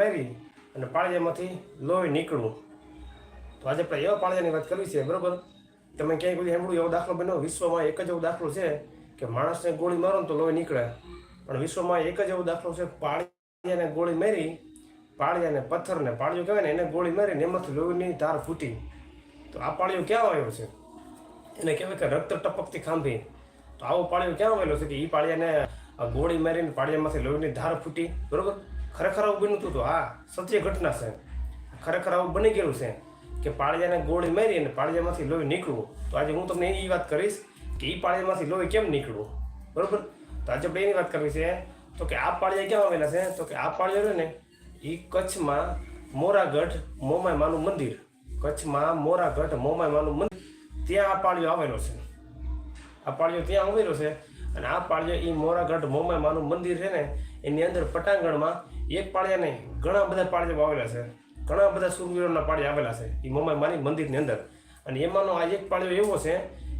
મારી અને પાળિયામાંથી લોહી નીકળવું તો આજે આપણે એવા પાળિયાની વાત કરવી છે, બરાબર? તમે ક્યાંય કોઈ સાંભળ્યું એવો દાખલો બન્યો? વિશ્વમાં એક જ એવો દાખલો છે કે માણસને ગોળી મારો ને તો લોહી નીકળે. પણ વિશ્વમાં એક જ એવો દાખલો છે, પાળિયાને ગોળી મારી, પાળિયાને પથ્થરને, પાળિયો કહેવાય ને, એને ગોળી મારીને એમાંથી લોહીની ધાર ફૂટી. તો આ પાળિયો ક્યાં આવ્યો છે? એને કહેવાય કે રક્ત ટપકતી ખાંભી. તો આવો પાળિયો ક્યાં આવેલો છે કે એ પાળિયાને ગોળી મારીને પાળિયામાંથી લોહીની ધાર ફૂટી, બરોબર? ખરેખર આવું બન્યું હતું તો, હા, સત્ય ઘટના છે. ખરેખર આવું બની ગયેલું છે કે પાળિયાને ગોળી મારી અને પાળિયામાંથી લોહી નીકળવું. તો આજે હું તમને એ વાત કરીશ કે એ પાળિયામાંથી લોહી કેમ નીકળવું? બરાબર? તો આજે આપણે એની વાત કરવી છે તો કે આ પાળિયા ક્યાં આવેલા છે? તો કે આ પાળિયો રહ્યો ને એ કચ્છમાં મોરાગઢ મોમાયમાનું મંદિર. કચ્છમાં મોરાગઢ મોમાયમાનું મંદિર. ત્યાં આ પાળિયો આવેલો છે. આ પાળિયો ત્યાં આવેલો છે અને આ પાળિયો એ મોરાગઢ મોમાયમાનું મંદિર છે ને, એની અંદર પટાંગણમાં એક પાળિયા નહીં ઘણા બધા પાળિયા આવેલા છે. ઘણા બધા સુરવીરોના પાળિયા આવેલા છે. એ મોમાયમાની મંદિરની અંદર. અને એમાંનો આ એક પાળિયો એવો છે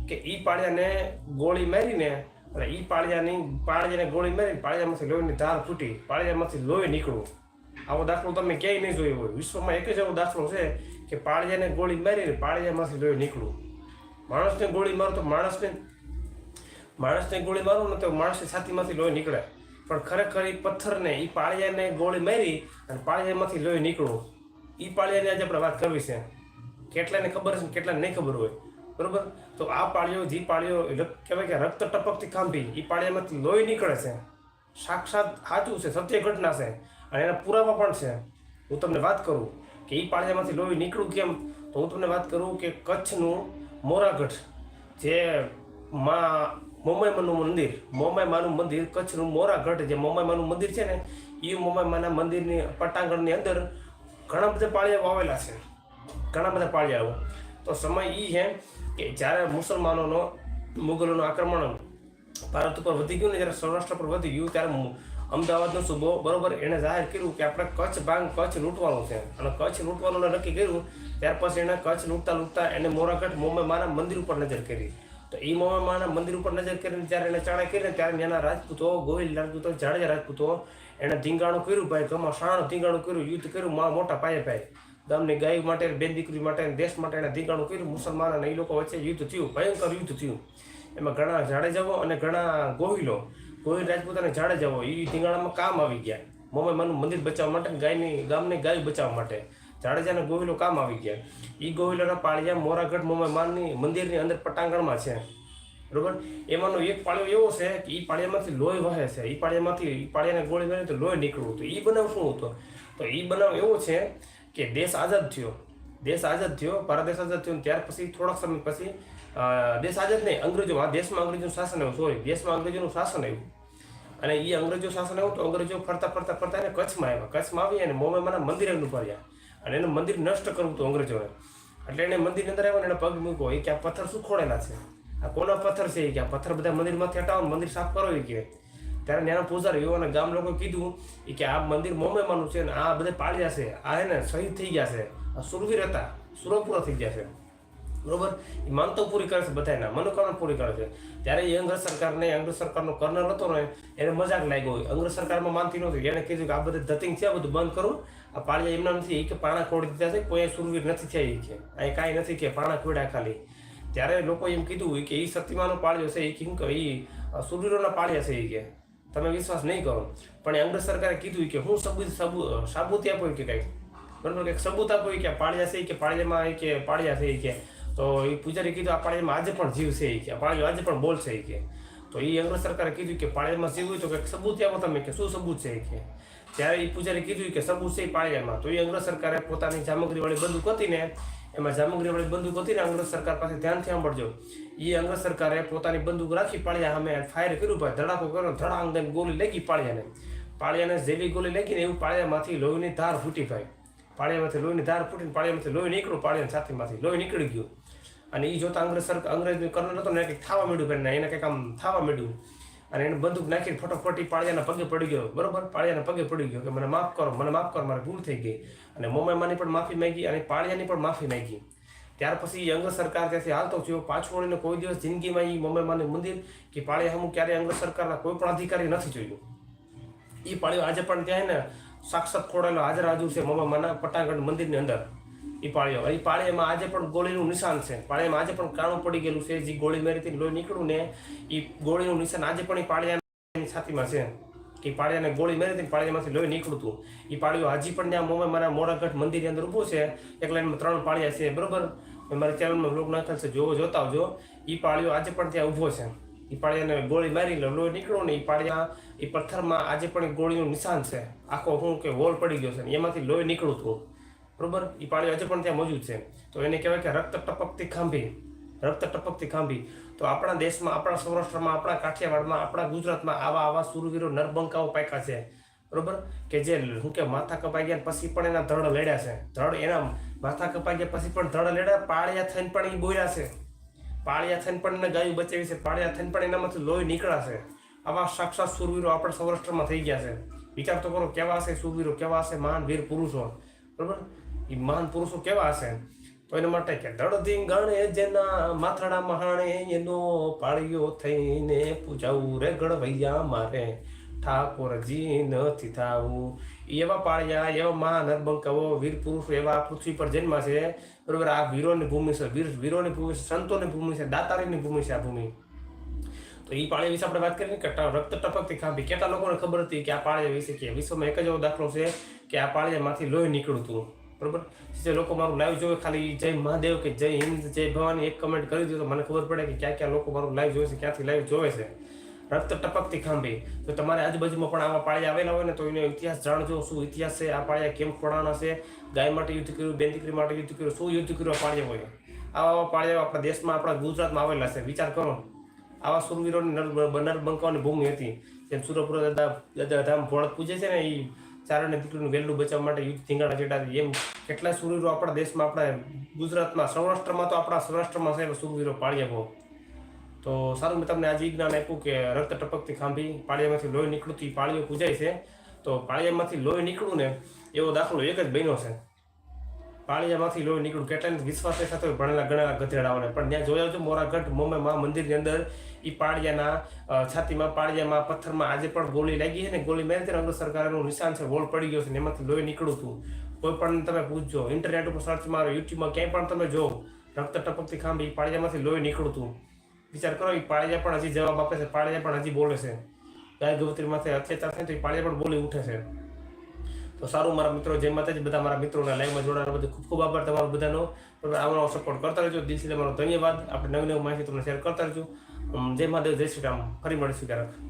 કે એ પાળિયાને ગોળી મારીને અને એ પાળિયાની પાળિયાને ગોળી મારીને પાળિયામાંથી લોહીની ધાર ફૂટી પાળિયામાંથી લોહી નીકળવું આવો દાખલો તમે ક્યાંય નહીં જોયો હોય. વિશ્વમાં એક જ એવો દાખલો છે કે પાળિયાને ગોળી મારીને પાળિયામાંથી લોહી નીકળવું માણસને ગોળી મારો તો માણસને માણસને ગોળી મારો ને તો માણસની છાતીમાંથી લોહી નીકળે. પણ ખરેખર એ પથ્થરને એ પાળિયાને ગોળી મારી અને પાળિયામાંથી લોહી નીકળવું એ પાળિયાની આજે આપણે વાત કરવી છે. કેટલાને ખબર છે કેટલાને નહીં ખબર હોય. બરોબર? તો આ પાળીઓ, જે પાળીઓ કહેવાય કે રક્ત ટપકથી ખાંભી એ પાળિયામાંથી લોહી નીકળે છે. સાક્ષાત સાચું છે, સત્ય ઘટના છે. અને એના પુરાવા પણ છે. હું તમને વાત કરું કે એ પાળિયામાંથી લોહી નીકળું કેમ? તો હું તમને વાત કરું કે કચ્છનું મોરાગઢ, જે માં મોમાઈમાનું મંદિર મોમાઈમાનું મંદિર, કચ્છનું મોરાગઢ જે મોમાઈમાનું મંદિર છે ને એ મોમાઈમાના મંદિરની પટાંગણની અંદર ઘણા બધા પાળિયાઓ આવેલા છે. ઘણા બધા પાળિયાઓ. તો સમય એ છે કે જ્યારે મુસલમાનોનો, મુગલોનું આક્રમણ ભારત ઉપર વધી ગયું ને, જ્યારે સૌરાષ્ટ્ર પર વધી ગયું, ત્યારે અમદાવાદનો સૂબો બરોબર એણે જાહેર કર્યું કે આપણે કચ્છ ભાંગ, કચ્છ લૂંટવાનું છે. અને કચ્છ લૂંટવાનું નક્કી કર્યું, ત્યાર પછી એણે કચ્છ લૂંટતા લૂંટતા એને મોરાગઢ મોમામાના મંદિર ઉપર નજર કરી. તો એ મોમાના મંદિર ઉપર નજર કરીને જ્યારે એને ચડાઈ કરીને ત્યારે એના રાજપૂતો ગોહિલ રાજપૂતો, જાડેજા રાજપૂતો એણે ધીંગાણું કર્યું ભાઈ ગમાં શાણ ધીંગાણું કર્યું, યુદ્ધ કર્યું, માં મોટા પાયે ભાઈ. ગામની ગાય માટે બેન દીકરી માટે દેશ માટે એણે ધીંગાણું કર્યું, મુસલમાન અને એ લોકો વચ્ચે યુદ્ધ થયું, ભયંકર યુદ્ધ થયું. એમાં ઘણા જાડેજાઓ અને ઘણા ગોહિલો ગોહિલ રાજપૂત અને જાડેજાઓ એ ધીંગાણામાં કામ આવી ગયા. મોમાઈમાનું મંદિર બચાવવા માટે ગાયની, ગામની ગાય બચાવવા માટે. જાડેજા ગોવિલો કામ આવી ગયા. એ ગોવિલોના પાળિયા મોરાગઢ મોમાઈમાનની મંદિરની અંદર પટાંગણમાં છે. બરોબર? એમાંનો એક પાળિયો એવો છે કે એ પાળિયામાંથી લોહી વહે છે. એ પાળિયામાંથી એ પાળિયાને ગોળી વહે તો લોહી નીકળવું હતું. એ બનાવ શું હતો? તો એ બનાવ એવો છે કે દેશ આઝાદ થયો. દેશ આઝાદ થયો, ભારત દેશ આઝાદ થયો ત્યાર પછી થોડાક સમય પછી દેશ આઝાદ નહીં, અંગ્રેજો, આ દેશમાં અંગ્રેજોનું શાસન આવ્યું. સોરી દેશમાં અંગ્રેજોનું શાસન આવ્યું. અને એ અંગ્રેજો શાસન આવ્યું તો અંગ્રેજો ફરતા ફરતા ફરતા એને કચ્છમાં આવ્યા. કચ્છમાં આવી અને મોમેમાના મંદિરે ઉભાર્યા અને એનું મંદિર નષ્ટ કરવું હતું અંગ્રેજોએ એટલે એને મંદિરની અંદર આવ્યો ને એને પગ મૂક્યો. એ કે આ પથ્થર સુખોડેલા છે. આ કોના પથ્થર છે? એ કે આ પથ્થર બધા મંદિરમાંથી હટાવો મંદિર સાફ કરો એ કે. ત્યારે ત્યાંના પૂજારીઓ અને ગામ લોકો કીધું એ કે આ મંદિર મોમેમાનું છે ને આ બધા પાળ્યા છે. આ એને શહીદ થઈ ગયા છે. આ સુરવીર હતા. સુરપુરા થઈ ગયા છે. બરોબર? એ માનતો પૂરી કરે છે બધાના મનોકામના પૂરી કરે છે. ત્યારે એ અંગ્રેજ સરકારને, અંગ્રેજ સરકારનો કર્નલ હતો ને, એને મજાક લાગ્યો હોય. અંગ્રેજ સરકારમાં માનતી નહોતી. એને કીધું કે આ બધું ધતિંગ છે, આ બધું બંધ કરું. આ પાળિયા એમના નથી કે પાણા ખોડી દીધા છે, કોઈ સુરવીર નથી થયા એ કે. અહીં કાંઈ નથી કે પાણા ખોડ્યા ખાલી. ત્યારે લોકો એમ કીધું કે એ સતીમાનો પાળ્યો છે એ કેમ કે એ સુરવીરોના પાળ્યા છે એ કે. તમે વિશ્વાસ નહીં કરો. પણ અંગ્રેજ સરકારે કીધું કે હું સબૂત સબૂત સાબુતી આપો કે કંઈક. બરાબર? કે સબૂત આપો કે પાળ્યા છે કે પાળિયામાં કે પાળ્યા છે કે. તો એ પૂજારી કીધું, આ પાણીમાં આજે પણ જીવ છે એ કે પાળિયો આજે પણ બોલશે એ કે. તો એ અંગ્રેજ સરકારે કીધું કે પાણીમાં જીવ હોય તો કંઈક સબૂત આપો તમે કે શું સબૂત છે એ કે. ત્યારે એ પૂજારી કીધું કે સબૂત છે પાળિયામાં તો એ અંગ્રેજ સરકારે પોતાની જામગરીવાળી બંદૂક હતી ને, એમાં જામગરીવાળી બંદૂક હતી ને અંગ્રેજ સરકાર પાસે ધ્યાનથી સાંભળજો. એ અંગ્રેજ સરકારે પોતાની બંદૂક રાખી પાળ્યા, અમે ફાયર કર્યું, ભાઈ ધડાકો કર્યો, ધડાંગ ગોલી લાગી પાળ્યાને. પાળિયાને જેવી ગોલી લાગી ને એવું પાળિયામાંથી લોહીની ધાર ફૂટી ભાઈ. પાળિયામાંથી લોહીની ધાર ફૂટીને પાળિયામાંથી લોહી નીકળ્યું, પાળિયાની છાતીમાંથી લોહી નીકળી ગયું. અને એ જોતા અંગ્રેજ સરકાર અંગ્રેજનું કર્નલ હતો ને કંઈક થાવા માંડ્યું કરીને, એને કંઈક આમ થાવા માંડ્યું. અને એને બંદૂક નાખીને ફટોફટી પાળિયાના પગે પડી ગયો. બરોબર? પાળિયાના પગે પડી ગયો કે મને માફ કરો, મને માફ કરો, મારે ભૂલ થઈ ગઈ. અને મોમાઈમાની પણ માફી માંગી અને પાળિયાની પણ માફી માંગી. ત્યાર પછી અંગ્રેજ સરકાર ત્યાંથી હાલતો થયો. પાછું વળીને કોઈ દિવસ જિંદગીમાં એ મોમાઈમાનું મંદિર કે પાળિયા હું ક્યારેય અંગ્રેજ સરકારના કોઈ પણ અધિકારી નથી જોયું. એ પાળ્યો આજે પણ ત્યાં ને સાક્ષાત ખોડાયેલો હાજર હાજુ છે મમામાના પટાંગણ મંદિરની અંદર. એ પાળીઓ એ પાળીમાં આજે પણ ગોળીનું નિશાન છે. પાળીમાં આજે પણ કાણું પડી ગયેલું છે. જે ગોળી મારીથી લોહી નીકળ્યું ને એ ગોળીનું નિશાન આજે પણ એ પાળિયાની છાતીમાં છે. કે પાળિયાને ગોળી મેરી હતી પાળિયામાંથી લોહી નીકળતું. એ પાળીઓ હજી પણ ત્યાં મોમાં મારા મોડાગઢ મંદિરની અંદર ઊભું છે. એક લાઈનમાં ત્રણ પાળિયા છે. બરોબર? મારા ચેનલમાં બ્લોગ નાખેલ છે. જોવો, જોતા આવજો. એ પાળીઓ આજે પણ ત્યાં ઊભો છે. એ પાળિયાને ગોળી મારી લોહી નીકળ્યો ને એ પાળિયા એ પથ્થરમાં આજે પણ ગોળીનું નિશાન છે. આખો શું કે હોલ પડી ગયો છે ને એમાંથી લોહી નીકળું હતું. બરોબર? એ પાળીઓ આજે પણ ત્યાં મોજૂદ છે. તો એને કહેવાય કે રક્ત ટપકતી ખાંભી. રક્ત ટપકતી ખાંભી. તો આપણા દેશમાં, આપણા સૌરાષ્ટ્રમાં, આપણા કાઠિયાવાડમાં, આપણા ગુજરાતમાં આવા આવા સુરવીરો નરબંકાઓ પાક્યા છે. બરોબર? કે જે શું કે માથા કપાઈ ગયા પછી પણ એના ધડ લડ્યા છે. ધડ એના માથા કપાઈ ગયા પછી પણ ધડ લડ્યા, પાળિયા થઈને પણ એ બોલ્યા છે. પાળિયા થઈને પણ એને ગાયું બચાવી છે. પાળિયા થઈને પણ એનામાંથી લોહી નીકળાશે. આવા સાક્ષાત સુરવીરો આપણા સૌરાષ્ટ્રમાં થઈ ગયા છે. વિચાર તો કરો કેવા છે સુરવીરો, કેવા છે મહાન વીર પુરુષો. બરોબર? એ મહાન પુરુષો કેવા હશે? તો એના માટે કે દળધી ગણે જેના માથાડા મહાણે એનો પાળિયો થઈને પૂજાવું રે ગણવૈયા મારે. ઠાકોરજી નથી થાવું એવા પાળિયા, એવા મહાન નરબંકાઓ વીર પુરુષ એવા પૃથ્વી પર જન્મા છે બરોબર, આ વીરોની ભૂમિ છે, વીર, વીરોની ભૂમિ છે, સંતોની ભૂમિ છે, દાતારીની ભૂમિ છે આ ભૂમિ. તો એ પાળિયા વિશે આપણે વાત કરીએ કે રક્ત ટપકતી ખાંભી. કેટલા લોકોને ખબર હતી કે આ પાળિયા વિશે કે વિશ્વમાં એક જ એવો દાખલો છે કે આ પાળિયામાંથી લોહી નીકળતું બરોબર? જે લોકો મારું લાઈવ જોવે ખાલી જય મહાદેવ કે જય હિન્દ, જય ભવાની એક કમેન્ટ કરી દો તો મને ખબર પડે કે ક્યાં ક્યાં લોકો મારું લાઈવ જોવે છે, ક્યાંથી લાઈવ જોવે છે. રક્ત ટપકતી ખાંભે. તો તમારે આજુબાજુમાં પણ આવા પાળિયા આવેલા હોય ને, તો એનો ઇતિહાસ જાણજો, શું ઇતિહાસ છે, આ પાળિયા કેમ ખોડાણા છે, ગાય માટે યુદ્ધ કર્યું, બેન દીકરી માટે યુદ્ધ કર્યું, શું યુદ્ધ કર્યું પાળિયા હોય? આવા પાળિયા આપણા દેશમાં, આપણા ગુજરાતમાં આવેલા છે. વિચાર કરો. આવા સુરવીરોની નર બંકાઓની ભૂમિ હતી. જેમ સુરપુર દાદા દાદા ધામ ભોળત પૂજે છે ને એ ચારણ દીકરીનું વહેલું બચાવવા માટે યુદ્ધ ધીંગાણા ચેટા એમ કેટલા સુરવીરો આપણા દેશમાં, આપણા ગુજરાતમાં, સૌરાષ્ટ્રમાં તો આપણા સૌરાષ્ટ્રમાં એવા સુરવીરો પાળિયા બહુ તો સારું, મેં તમને આજે જ્ઞાન આપ્યું કે રક્ત ટપકતી ખાંભી, પાળિયામાંથી લોહી નીકળતું પાળીઓ પૂજાય છે. તો પાળિયામાંથી લોહી નીકળું ને, એવો દાખલો એક જ બન્યો છે. પાળિયામાંથી લોહી નીકળ્યું કેટલાય વિશ્વાસ સાથે ભણેલા ગણેલા ગધેડાઓને. પણ ત્યાં જોયા છો મોરાગઢ મોમે મા મંદિરની અંદર એ પાળિયાના છાતીમાં, પાળિયામાં, પથ્થરમાં આજે પણ ગોળી લાગી છે ને, ગોળી મેરે ત્યારે અંગ્રેજ સરકારનું નિશાન છે ગોળ પડી ગયો છે ને, એમાંથી લોહી નીકળું હતું કોઈ પણ તમે પૂછજો, ઇન્ટરનેટ ઉપર સર્ચ મારો યુટ્યુબમાં ક્યાંય પણ તમે જો રક્ત ટપકતી ખાંભી, પાળિયામાંથી લોહી નીકળું હતું વિચાર કરો એ પાળિયા પણ હજી જવાબ આપે છે, પાળિયા પણ હજી બોલે છે. ગાય ગવત્રી માથે અત્યાચાર થાય તો એ પાળિયા પણ બોલી ઉઠે છે. તો સારું મારા મિત્રો, જય માતાજી, બધા મારા મિત્રોના લાઈવમાં જોડાવા બધું ખૂબ ખૂબ આભાર તમારો બધાનો. આવવાનો સપોર્ટ કરતા રહેજો. દિલથી તમારો ધન્યવાદ. આપણે નવી નવી માહિતી તમને શેર કરતા રહેજો. જય મહાદેવ જય શ્રી રામ. ફરી મળીશું ક્યારેક.